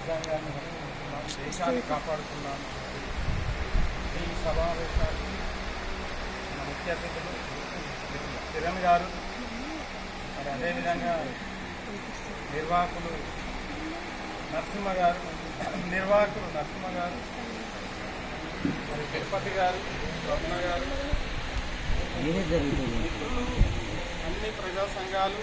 రాజ్యాంగాన్ని హక్కుకుంటున్నాం దేశాన్ని కాపాడుతున్నాం ఈ సమావేశానికి మన ముఖ్య అతిథులు కిరణ్ గారు మరి అదేవిధంగా నిర్వాహకులు నరసింహ గారు నిర్వాహకులు నరసింహ గారు మరి తిరుపతి గారు రమణ గారు మిత్రులు అన్ని ప్రజా సంఘాలు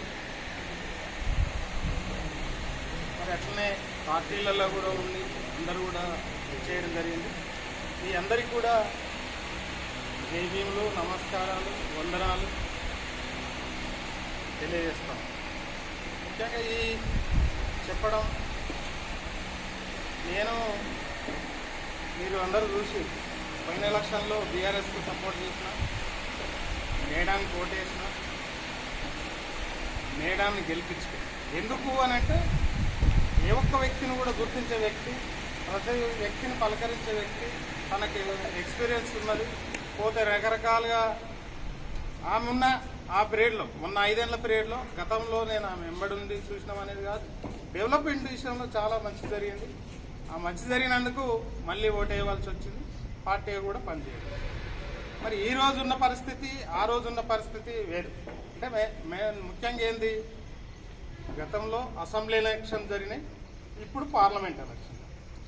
మరి అట్లనే పార్టీలలో కూడా ఉండి అందరూ కూడా చేయడం జరిగింది. మీ అందరికీ కూడా జైవీములు నమస్కారాలు వందనాలు తెలియజేస్తాం. ముఖ్యంగా ఈ చెప్పడం నేను మీరు అందరూ చూసి పోయిన ఎలక్షన్లో బీఆర్ఎస్కు సపోర్ట్ చేసిన మేడానికి ఓటేసిన మేడాన్ని గెలిపించుకో ఎందుకు అని అంటే ఏ ఒక్క వ్యక్తిని కూడా గుర్తించే వ్యక్తి ప్రతి వ్యక్తిని పలకరించే వ్యక్తి తనకి ఎక్స్పీరియన్స్ ఉన్నది. పోతే రకరకాలుగా ఆమె ఉన్న ఆ పీరియడ్లో మొన్న ఐదేళ్ళ పీరియడ్లో గతంలో నేను ఆమె వెంబడి చూసినాం అనేది కాదు. డెవలప్మెంట్ విషయంలో చాలా మంచి జరిగింది. ఆ మంచి జరిగినందుకు మళ్ళీ ఓటేయవలసి వచ్చింది. పార్టీ కూడా పనిచేయదు. మరి ఈ రోజు ఉన్న పరిస్థితి ఆ రోజు ఉన్న పరిస్థితి వేరు. అంటే మే ముఖ్యంగా ఏంది? గతంలో అసెంబ్లీ ఎలక్షన్ జరిగినాయి. ఇప్పుడు పార్లమెంట్ ఎలక్షన్.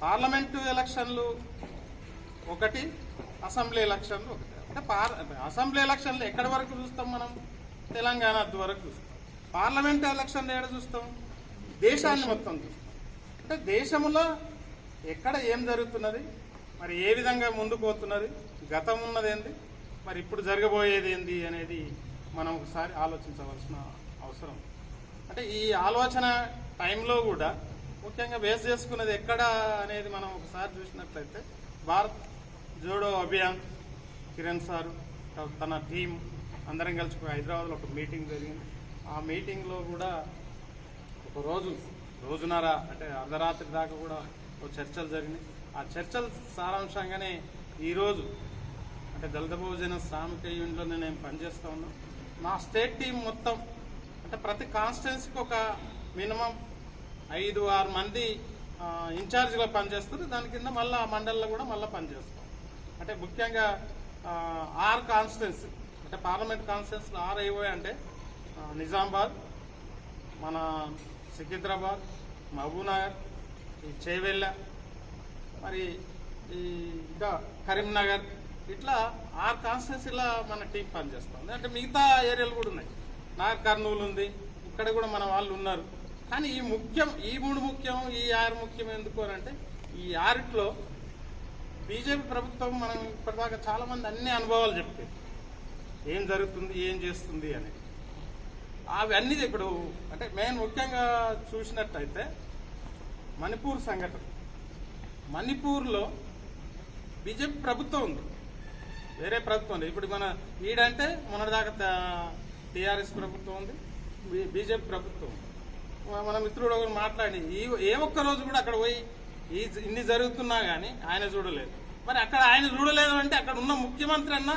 పార్లమెంటు ఎలక్షన్లు ఒకటి అసెంబ్లీ ఎలక్షన్లు ఒకటి. అంటే పార్ అసెంబ్లీ ఎలక్షన్లు ఎక్కడి వరకు చూస్తాం మనం? తెలంగాణ వరకు చూస్తాం. పార్లమెంట్ ఎలక్షన్లు ఎక్కడ చూస్తాం? దేశాన్ని మొత్తం చూస్తాం. అంటే దేశంలో ఎక్కడ ఏం జరుగుతున్నది? మరి ఏ విధంగా ముందుకు పోతున్నది? గతం ఉన్నది ఏంది మరి ఇప్పుడు జరగబోయేది ఏంది అనేది మనం ఒకసారి ఆలోచించవలసిన అవసరం. అంటే ఈ ఆలోచన టైంలో కూడా ముఖ్యంగా బేస్ చేసుకున్నది ఎక్కడ అనేది మనం ఒకసారి చూసినట్లయితే భారత్ జోడో అభియాన్ కిరణ్ సారు తన టీం అందరం కలిసి హైదరాబాద్లో ఒక మీటింగ్ జరిగింది. ఆ మీటింగ్లో కూడా ఒక రోజు రోజున్నర అంటే అర్ధరాత్రి దాకా కూడా ఒక చర్చలు జరిగినాయి. ఆ చర్చల సారాంశంగానే ఈరోజు అంటే దళిత బహుజన శ్రామిక యూనిట్లో నేను పనిచేస్తూ ఉన్నాను నా స్టేట్ టీం మొత్తం అంటే ప్రతి కాన్స్టిట్యున్సీకి ఒక మినిమం ఐదు ఆరు మంది ఇన్ఛార్జ్గా పనిచేస్తారు. దాని కింద మళ్ళీ ఆ మండలిలో కూడా మళ్ళీ పనిచేస్తాం. అంటే ముఖ్యంగా ఆర్ ఆరు కాన్స్టిట్యున్సీ అంటే పార్లమెంట్ కాన్స్టిట్యున్సీలో ఆర్ అయిపోయి అంటే నిజామాబాద్ మన సికింద్రాబాద్ మహబూబ్నగర్ ఈ చేవెళ్ళ మరి ఈ ఇంకా కరీంనగర్ ఇట్లా ఆరు కాన్స్టిట్యున్సీలో మన టీం పనిచేస్తుంది అంటే మిగతా ఏరియాలు కూడా ఉన్నాయి. నాగర్ కర్నూలు ఉంది. ఇక్కడ కూడా మన వాళ్ళు ఉన్నారు. కానీ ఈ ముఖ్యం ఈ మూడు ముఖ్యం ఈ ఆరు ముఖ్యం ఎందుకు అని అంటే ఈ ఆరిట్లో బీజేపీ ప్రభుత్వం మనం ఇప్పటిదాకా చాలా మంది అన్ని అనుభవాలు చెప్పారు. ఏం జరుగుతుంది ఏం చేస్తుంది అని. అవన్నీ ఇప్పుడు అంటే మెయిన్ ముఖ్యంగా చూసినట్టయితే మణిపూర్ సంఘటన. మణిపూర్లో బీజేపీ ప్రభుత్వం ఉంది. వేరే ప్రభుత్వం ఉంది ఇప్పుడు మన ఈడంటే మొన్నటిదాకా టీఆర్ఎస్ ప్రభుత్వం ఉంది బీజేపీ ప్రభుత్వం ఉంది. మన- మిత్రుడు ఒకరు మాట్లాడి ఈ ఏ ఒక్క రోజు కూడా అక్కడ పోయి ఈ ఇన్ని జరుగుతున్నా కానీ ఆయన చూడలేదు. మరి అక్కడ ఆయన చూడలేదు అంటే అక్కడ ఉన్న ముఖ్యమంత్రి అన్న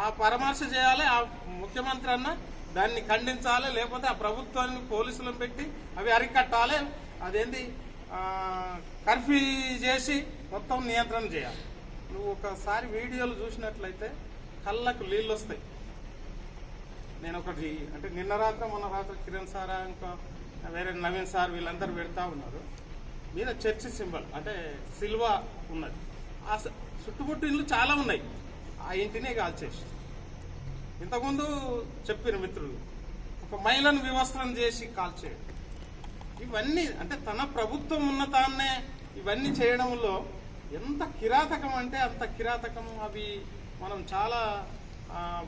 ఆ పరామర్శ చేయాలి ఆ ముఖ్యమంత్రి అన్న దాన్ని ఖండించాలి లేకపోతే ఆ ప్రభుత్వాన్ని పోలీసులను పెట్టి అవి అరికట్టాలి. అదేంది? కర్ఫ్యూ చేసి మొత్తం నియంత్రణ చేయాలి. నువ్వు ఒకసారి వీడియోలు చూసినట్లయితే కళ్ళకు నీళ్ళు వస్తాయి నేను ఒకటి అంటే నిన్న రాత్రి మొన్న రాత్రి కిరణ్ సారా ఇంకా వేరే నవీన్ సార్ వీళ్ళందరూ పెడతా ఉన్నారు. మీద చర్చి సింబల్ అంటే సిల్వా ఉన్నది. ఆ స- చుట్టుముట్టు ఇల్లు చాలా ఉన్నాయి. ఆ ఇంటినే కాల్చేసి ఇంతకుముందు చెప్పిన మిత్రులు ఒక మహిళను వివస్త్రం చేసి కాల్చేయడం ఇవన్నీ అంటే తన ప్రభుత్వం ఉన్న తాన్నే ఇవన్నీ చేయడంలో ఎంత కిరాతకం అంటే అంత కిరాతకం అవి మనం చాలా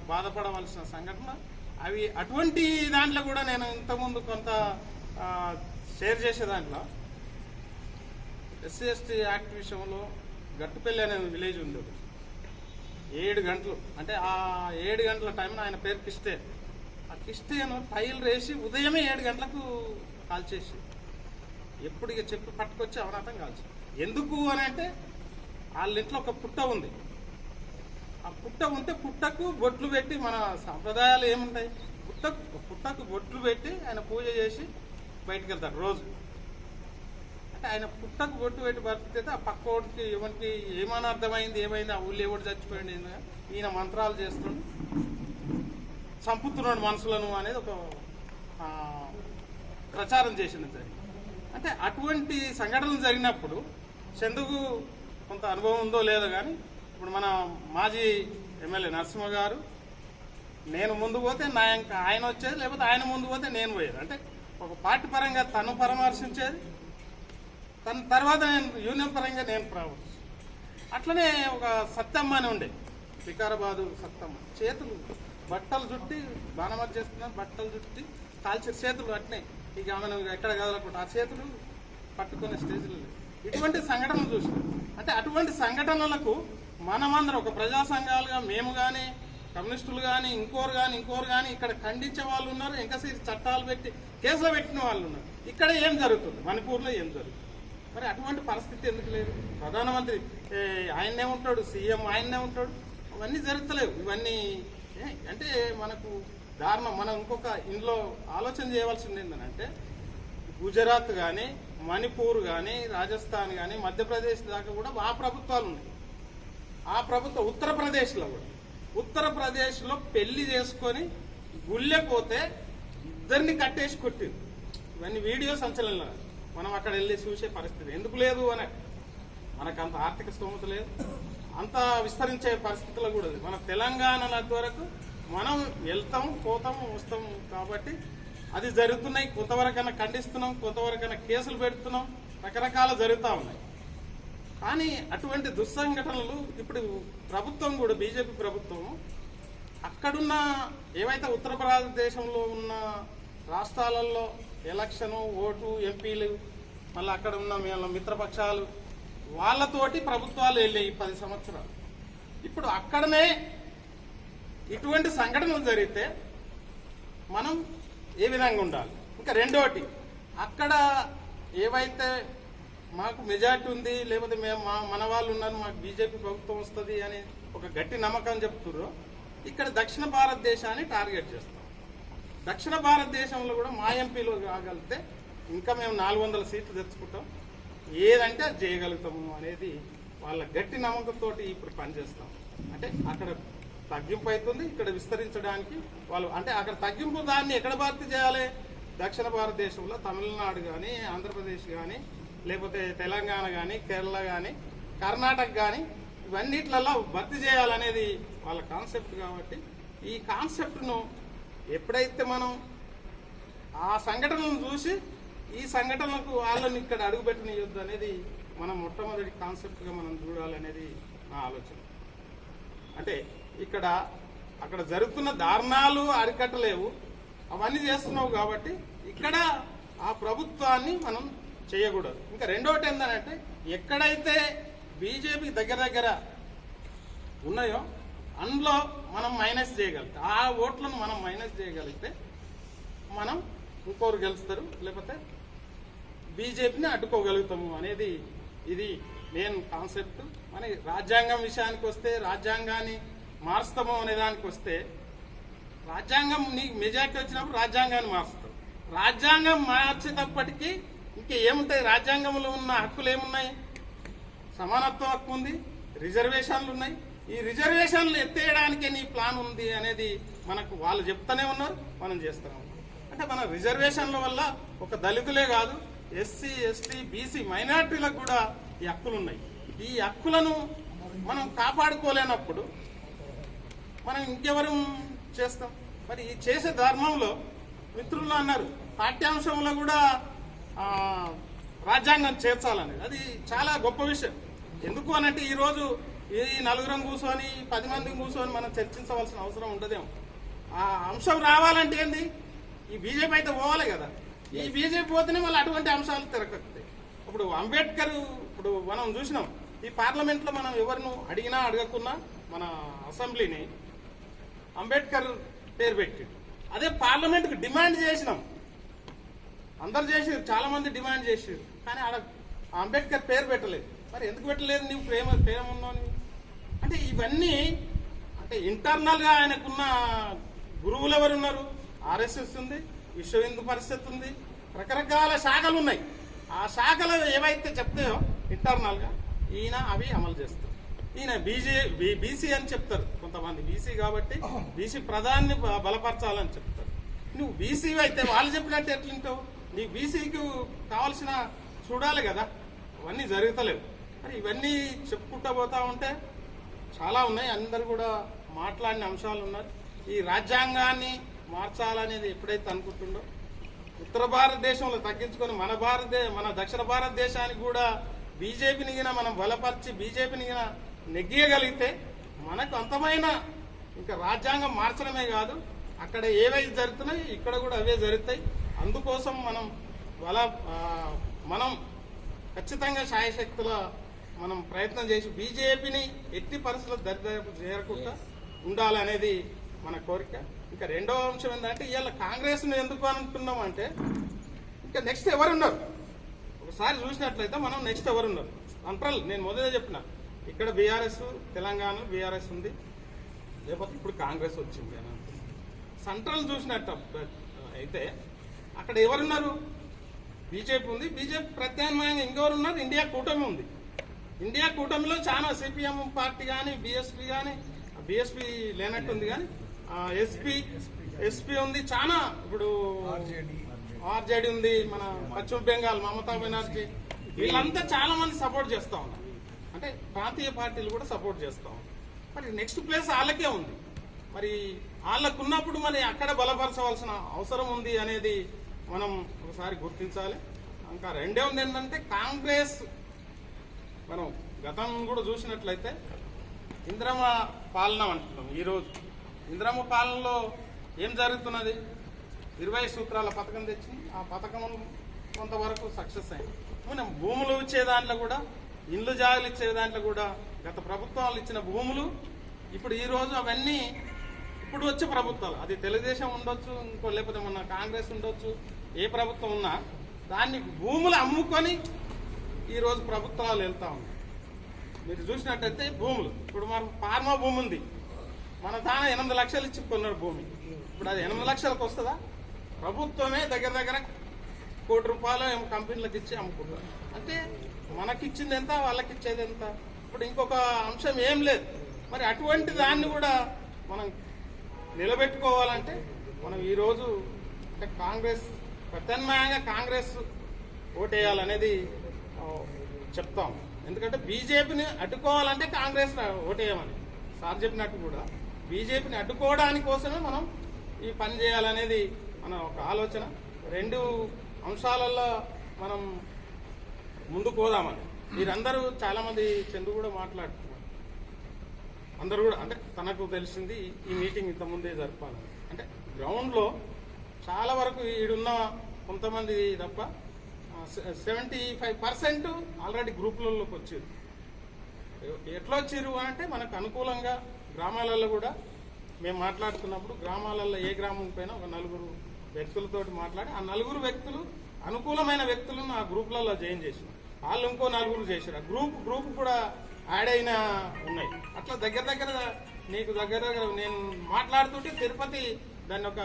బాధపడవలసిన సంఘటన. అవి అటువంటి దాంట్లో కూడా నేను ఇంతకుముందు కొంత షేర్ చేసే దాంట్లో ఎస్సీ ఎస్టీ యాక్ట్ విషయంలో గట్టుపల్లి అనే విలేజ్ ఉంది ఒకటి. ఏడు గంటలు అంటే ఆ ఏడు గంటల టైంలో ఆయన పేరు కిస్తే ఆ కిస్తేను టైల్ వేసి ఉదయమే ఏడు గంటలకు కాల్చేసి ఎప్పుడు ఇక చెప్పి పట్టుకొచ్చి అవనాథం కాల్చి ఎందుకు అని అంటే వాళ్ళ ఇంట్లో ఒక పుట్ట ఉంది. ఆ పుట్ట ఉంటే పుట్టకు బొట్లు పెట్టి మన సాంప్రదాయాలు ఏముంటాయి? పుట్టకు పుట్టకు బొట్లు పెట్టి ఆయన పూజ చేసి బయటికి వెళ్తాడు రోజు. అంటే ఆయన పుట్టకు బొట్టు పెట్టి బతికితే ఆ పక్క ఓడికి ఎవరికి ఏమైనా అర్థమైంది ఏమైంది ఆ ఊళ్ళో ఎవడు చచ్చిపోయింది ఈయన మంత్రాలు చేస్తుండు. చంపుతున్నాడు మనుషులను అనేది ఒక ప్రచారం చేసింది జరిగింది అంటే అటువంటి సంఘటనలు జరిగినప్పుడు చందుకు కొంత అనుభవం ఉందో లేదో కానీ ఇప్పుడు మన మాజీ ఎమ్మెల్యే నరసింహ గారు నేను ముందు పోతే నా ఆయన వచ్చేది లేకపోతే ఆయన ముందు పోతే నేను పోయేది. అంటే ఒక పార్టీ పరంగా తను పరామర్శించేది తన తర్వాత నేను యూనియన్ పరంగా నేను పరామర్శించేది. అట్లనే ఒక సత్తమ్మ అని ఉండే వికారాబాదు సత్తమ్మ చేతులు బట్టలు చుట్టి బాణమతి చేస్తున్నారు బట్టలు చుట్టి కాల్చే చేతులు అట్నే. ఇక ఆమెను ఎక్కడ కదలకుండా ఆ చేతులు పట్టుకునే స్టేజ్లు ఇటువంటి సంఘటనలు చూసినాం. అంటే అటువంటి సంఘటనలకు మనమందరం ఒక ప్రజా సంఘాలుగా మేము కానీ కమ్యూనిస్టులు కానీ ఇంకోరు కానీ ఇంకోరు కానీ ఇక్కడ ఖండించే వాళ్ళు ఉన్నారు ఇంకా చట్టాలు పెట్టి కేసులు పెట్టిన వాళ్ళు ఉన్నారు. ఇక్కడ ఏం జరుగుతుంది? మణిపూర్లో ఏం జరుగుతుంది? మరి అటువంటి పరిస్థితి ఎందుకు లేదు? ప్రధానమంత్రి ఆయన్నే ఉంటాడు సీఎం ఆయన్నే ఉంటాడు. అవన్నీ జరుగుతలేవు. ఇవన్నీ అంటే మనకు దారుణం. మనం ఇంకొక ఇందులో ఆలోచన చేయవలసింది ఏంటంటే గుజరాత్ కానీ మణిపూర్ కానీ రాజస్థాన్ కానీ మధ్యప్రదేశ్ దాకా కూడా ఆ ప్రభుత్వాలు ఉన్నాయి. ఆ ప్రభుత్వం ఉత్తరప్రదేశ్లో కూడా. ఉత్తరప్రదేశ్లో పెళ్ళి చేసుకొని గుళ్ళెపోతే ఇద్దరిని కట్టేసి కొట్టింది. ఇవన్నీ వీడియో సంచలనంలో. మనం అక్కడ వెళ్ళి చూసే పరిస్థితి. ఎందుకు లేదు అని. మనకు అంత ఆర్థిక స్తోమత లేదు. అంత విస్తరించే పరిస్థితుల్లో కూడా మన తెలంగాణ వరకు మనం వెళ్తాం పోతాం వస్తాం కాబట్టి అది జరుగుతున్నాయి. కొంతవరకైనా ఖండిస్తున్నాం కొంతవరకైనా కేసులు పెడుతున్నాం. రకరకాల జరుగుతూ ఉన్నాయి. కానీ అటువంటి దుస్సంఘటనలు ఇప్పుడు ప్రభుత్వం కూడా బీజేపీ ప్రభుత్వం అక్కడున్న ఏవైతే ఉత్తర భారతదేశంలో ఉన్న రాష్ట్రాలలో ఎలక్షను ఓటు ఎంపీలు మళ్ళీ అక్కడ ఉన్న మేము మిత్రపక్షాలు వాళ్ళతోటి ప్రభుత్వాలు వెళ్ళాయి పది సంవత్సరాలు. ఇప్పుడు అక్కడనే ఇటువంటి సంఘటనలు జరిగితే మనం ఏ విధంగా ఉండాలి? ఇంకా రెండోటి అక్కడ ఏవైతే మాకు మెజార్టీ ఉంది లేకపోతే మేము మా మన వాళ్ళు ఉన్నారు మాకు బీజేపీ ప్రభుత్వం వస్తుంది అని ఒక గట్టి నమ్మకం చెప్తుర్రు. ఇక్కడ దక్షిణ భారతదేశాన్ని టార్గెట్ చేస్తాం. దక్షిణ భారతదేశంలో కూడా మా ఎంపీలు కాగలిగితే ఇంకా మేము నాలుగు వందల సీట్లు తెచ్చుకుంటాం. ఏదంటే అది చేయగలుగుతాము అనేది వాళ్ళ గట్టి నమ్మకంతో ఇప్పుడు పనిచేస్తాం. అంటే అక్కడ తగ్గింపు అవుతుంది ఇక్కడ విస్తరించడానికి వాళ్ళు అంటే అక్కడ తగ్గింపు దాన్ని ఎక్కడ భర్తీ చేయాలి? దక్షిణ భారతదేశంలో తమిళనాడు కానీ ఆంధ్రప్రదేశ్ కానీ లేకపోతే తెలంగాణ కానీ కేరళ కానీ కర్ణాటక కానీ ఇవన్నిట్లలో భర్తీ చేయాలనేది వాళ్ళ కాన్సెప్ట్ కాబట్టి ఈ కాన్సెప్ట్ను ఎప్పుడైతే మనం ఆ సంఘటనలను చూసి ఈ సంఘటనలకు వాళ్ళని ఇక్కడ అడుగుపెట్టనియొద్దు అనేది మనం మొట్టమొదటి కాన్సెప్ట్గా మనం చూడాలనేది నా ఆలోచన. అంటే ఇక్కడ అక్కడ జరుగుతున్న దారుణాలు అరికట్టలేవు. అవన్నీ చేస్తున్నావు కాబట్టి ఇక్కడ ఆ ప్రభుత్వాన్ని మనం చేయకూడదు. ఇంకా రెండోటి ఏంటంటే ఎక్కడైతే బీజేపీ దగ్గర దగ్గర ఉన్నాయో అందులో మనం మైనస్ చేయగలిగితే ఆ ఓట్లను మనం మైనస్ చేయగలిగితే మనం ఇంకోరు గెలుస్తారు లేకపోతే బీజేపీని అడ్డుకోగలుగుతాము అనేది ఇది నేను కాన్సెప్ట్. మన రాజ్యాంగం విషయానికి వస్తే రాజ్యాంగాన్ని మారుస్తాము అనే దానికి వస్తే రాజ్యాంగం నీకు మెజార్టీ వచ్చినప్పుడు రాజ్యాంగాన్ని మారుస్తాం రాజ్యాంగం మార్చేటప్పటికీ ఇంకా ఏముంటాయి? రాజ్యాంగంలో ఉన్న హక్కులు ఏమున్నాయి? సమానత్వం హక్కు ఉంది రిజర్వేషన్లు ఉన్నాయి. ఈ రిజర్వేషన్లు ఎత్తేయడానికే నీ ప్లాన్ ఉంది అనేది మనకు వాళ్ళు చెప్తూనే ఉన్నారు మనం చేస్తున్నాం అంటే మన రిజర్వేషన్ల వల్ల ఒక దళితులే కాదు ఎస్సీ ఎస్టీ బీసీ మైనార్టీలకు కూడా ఈ హక్కులు ఉన్నాయి. ఈ హక్కులను మనం కాపాడుకోలేనప్పుడు మనం ఇంకెవరు చేస్తాం? మరి ఈ చేసే ధర్మంలో మిత్రులు అన్నారు పాఠ్యాంశంలో కూడా రాజ్యాంగం చేర్చాలని అది చాలా గొప్ప విషయం. ఎందుకు అనంటే ఈరోజు ఈ నలుగురం కూర్చొని పది మంది కూర్చొని మనం చర్చించవలసిన అవసరం ఉండదేమో. ఆ అంశం రావాలంటే ఏంది? ఈ బీజేపీ అయితే పోవాలి కదా. ఈ బీజేపీ పోతేనే మళ్ళీ అటువంటి అంశాలు తిరగక్కుతాయి ఇప్పుడు అంబేద్కర్ ఇప్పుడు మనం చూసినాం ఈ పార్లమెంట్లో మనం ఎవరిను అడిగినా అడగకున్నా మన అసెంబ్లీని అంబేద్కర్ పేరు పెట్టి అదే పార్లమెంట్కి డిమాండ్ చేసినాం. అందరు చేసిరు చాలా మంది డిమాండ్ చేసిరు. కానీ ఆడ అంబేద్కర్ పేరు పెట్టలేదు. మరి ఎందుకు పెట్టలేదు నీవు? ప్రేమ ప్రేమ ఉన్నావు అంటే ఇవన్నీ అంటే ఇంటర్నల్గా ఆయనకున్న గురువులు ఎవరు ఉన్నారు? ఆర్ఎస్ఎస్ ఉంది విశ్వ హిందూ పరిషత్ ఉంది రకరకాల శాఖలు ఉన్నాయి. ఆ శాఖలు ఏవైతే చెప్తాయో ఇంటర్నల్గా ఈయన అవి అమలు చేస్తారు. ఈయన బీజే బీసీ అని చెప్తారు. కొంతమంది బీసీ కాబట్టి బీసీ ప్రధాన్ని బలపరచాలని చెప్తారు. నువ్వు బీసీ అయితే వాళ్ళు చెప్పినట్టు ఎట్లుంటావు? నీ బీసీకి కావాల్సిన చూడాలి కదా. అవన్నీ జరుగుతలేవు. మరి ఇవన్నీ చెప్పుకుంటా పోతా ఉంటే చాలా ఉన్నాయి. అందరు కూడా మాట్లాడిన అంశాలు ఉన్నారు. ఈ రాజ్యాంగాన్ని మార్చాలనేది ఎప్పుడైతే అనుకుంటుండో ఉత్తర భారతదేశంలో తగ్గించుకొని మన భారతదే మన దక్షిణ భారతదేశానికి కూడా బీజేపీని గిన మనం బలపరిచి బీజేపీని గిన నెగ్గియగలిగితే మనకు అంతమైన ఇంకా రాజ్యాంగం మార్చడమే కాదు. అక్కడ ఏవైతే జరుగుతున్నాయి ఇక్కడ కూడా అవే జరుగుతాయి. అందుకోసం మనం ఆ, మనం ఖచ్చితంగా శాయశక్తుల మనం ప్రయత్నం చేసి బీజేపీని ఎట్టి పరిస్థితుల్లో దరిదాపు చేరకుండా ఉండాలనేది మన కోరిక. ఇంకా రెండవ అంశం ఏంటంటే ఇవాళ కాంగ్రెస్ను ఎందుకు అనుకున్నాం అంటే ఇంకా నెక్స్ట్ ఎవరున్నారు? ఒకసారి చూసినట్లయితే మనం నెక్స్ట్ ఎవరున్నారు? సెంట్రల్ నేను మొదలే చెప్పిన. ఇక్కడ బీఆర్ఎస్ తెలంగాణ బీఆర్ఎస్ ఉంది. లేకపోతే ఇప్పుడు కాంగ్రెస్ వచ్చింది అని. సెంట్రల్ చూసినట్టు అయితే అక్కడ ఎవరున్నారు? బీజేపీ ఉంది. బీజేపీ ప్రత్యామ్నాయంగా ఇంకెవరు ఉన్నారు ఇండియా కూటమి ఉంది. ఇండియా కూటమిలో చాలా సిపిఎం పార్టీ కానీ బీఎస్పీ కానీ బీఎస్పీ లేనట్టుంది కానీ ఎస్పీ ఎస్పీ ఉంది. చాలా ఇప్పుడు ఆర్జేడీ ఉంది. మన పశ్చిమ బెంగాల్ మమతా బెనర్జీ. వీళ్ళంతా చాలా మంది సపోర్ట్ చేస్తా ఉన్నారు. అంటే ప్రాంతీయ పార్టీలు కూడా సపోర్ట్ చేస్తా ఉన్నారు. మరి నెక్స్ట్ ప్లేస్ వాళ్ళకే ఉంది. మరి వాళ్ళకున్నప్పుడు మనం మరి అక్కడ బలపరచవలసిన అవసరం ఉంది అనేది మనం ఒకసారి గుర్తించాలి. ఇంకా రెండే ఉంది ఏంటంటే కాంగ్రెస్ మనం గతం కూడా చూసినట్లయితే ఇంద్రమ పాలన అంటున్నాం ఈరోజు. ఇంద్రమ పాలనలో ఏం జరుగుతున్నది? ఇరవై సూత్రాల పథకం తెచ్చి ఆ పథకం కొంతవరకు సక్సెస్ అయింది. మనం భూములు ఇచ్చే దాంట్లో కూడా ఇండ్లు జాగులు ఇచ్చే దాంట్లో కూడా గత ప్రభుత్వాలు ఇచ్చిన భూములు ఇప్పుడు ఈరోజు అవన్నీ ఇప్పుడు వచ్చే ప్రభుత్వాలు. అది తెలుగుదేశం ఉండొచ్చు ఇంకో లేకపోతే మన కాంగ్రెస్ ఉండొచ్చు ఏ ప్రభుత్వం ఉన్నా దాన్ని భూములు అమ్ముకొని ఈరోజు ప్రభుత్వాలు వెళ్తా ఉన్నాయి. మీరు చూసినట్టయితే భూములు. ఇప్పుడు మన ఫార్మా భూమి ఉంది. మన దాన ఎనిమిది లక్షలు ఇచ్చి కొన్నారు భూమి. ఇప్పుడు అది ఎనిమిది లక్షలకు వస్తుందా? ప్రభుత్వమే దగ్గర దగ్గర కోటి రూపాయలు ఏమో కంపెనీలకు ఇచ్చి అమ్ముకుంటారు అంటే మనకిచ్చింది ఎంత వాళ్ళకి ఇచ్చేది ఎంత? ఇప్పుడు ఇంకొక అంశం ఏం లేదు. మరి అటువంటి దాన్ని కూడా మనం నిలబెట్టుకోవాలంటే మనం ఈరోజు అంటే కాంగ్రెస్ ప్రత్యామ్నాయంగా కాంగ్రెస్ ఓటేయాలనేది చెప్తాం. ఎందుకంటే బీజేపీని అడ్డుకోవాలంటే కాంగ్రెస్ ఓటేయమని సార్ చెప్పినట్టు కూడా బీజేపీని అడ్డుకోవడానికి కోసమే మనం ఈ పని చేయాలనేది మన ఒక ఆలోచన. రెండు అంశాలలో మనం ముందుకు పోదామని. మీరందరూ చాలామంది చంద్రు కూడా మాట్లాడుతున్నారు. అందరు కూడా అంటే తనకు తెలిసింది ఈ మీటింగ్ ఇంతకుముందే జరపాలని అంటే గ్రౌండ్లో చాలా వరకు ఈడున్న కొంతమంది తప్ప సెవెంటీ ఫైవ్ పర్సెంట్ ఆల్రెడీ గ్రూపులలోకి వచ్చారు. ఎట్లా వచ్చారు అంటే మనకు అనుకూలంగా గ్రామాలలో కూడా మేము మాట్లాడుతున్నప్పుడు గ్రామాలలో ఏ గ్రామం పైన ఒక నలుగురు వ్యక్తులతోటి మాట్లాడి ఆ నలుగురు వ్యక్తులు అనుకూలమైన వ్యక్తులను ఆ గ్రూప్లలో జాయిన్ చేసిన వాళ్ళు ఇంకో నలుగురు చేశారు. ఆ గ్రూప్ గ్రూప్ కూడా యాడ్ అయిన ఉన్నాయి. అట్లా దగ్గర దగ్గర నీకు దగ్గర దగ్గర నేను మాట్లాడుతుంటే తిరుపతి దాన్ని ఒక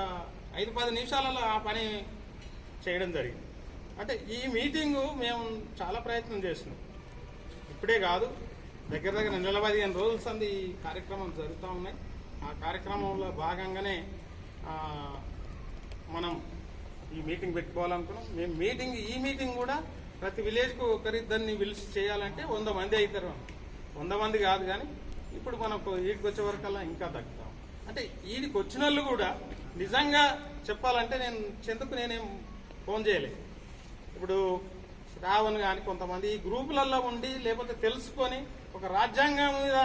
ఐదు పది నిమిషాలలో ఆ పని చేయడం జరిగింది. అంటే ఈ మీటింగు మేము చాలా ప్రయత్నం చేస్తున్నాం. ఇప్పుడే కాదు దగ్గర దగ్గర నెల పదిహేను రోజుల సంది ఈ కార్యక్రమం జరుగుతూ ఉన్నాయి. ఆ కార్యక్రమంలో భాగంగానే మనం ఈ మీటింగ్ పెట్టుకోవాలనుకున్నాం. మేము మీటింగ్ ఈ మీటింగ్ కూడా ప్రతి విలేజ్కు ఒకరిద్దరిని పిలిచి చేయాలంటే వంద మంది అవుతారు. వంద మంది కాదు కానీ ఇప్పుడు మనకు ఈడికి వచ్చే వరకల్లా ఇంకా తగ్గుతాం. అంటే ఈడికి వచ్చిన వాళ్ళు కూడా నిజంగా చెప్పాలంటే నేను చెందుకు నేనేం ఫోన్ చేయలేదు ఇప్పుడు రావణ్ కానీ కొంతమంది ఈ గ్రూపులలో ఉండి లేకపోతే తెలుసుకొని ఒక రాజ్యాంగం మీద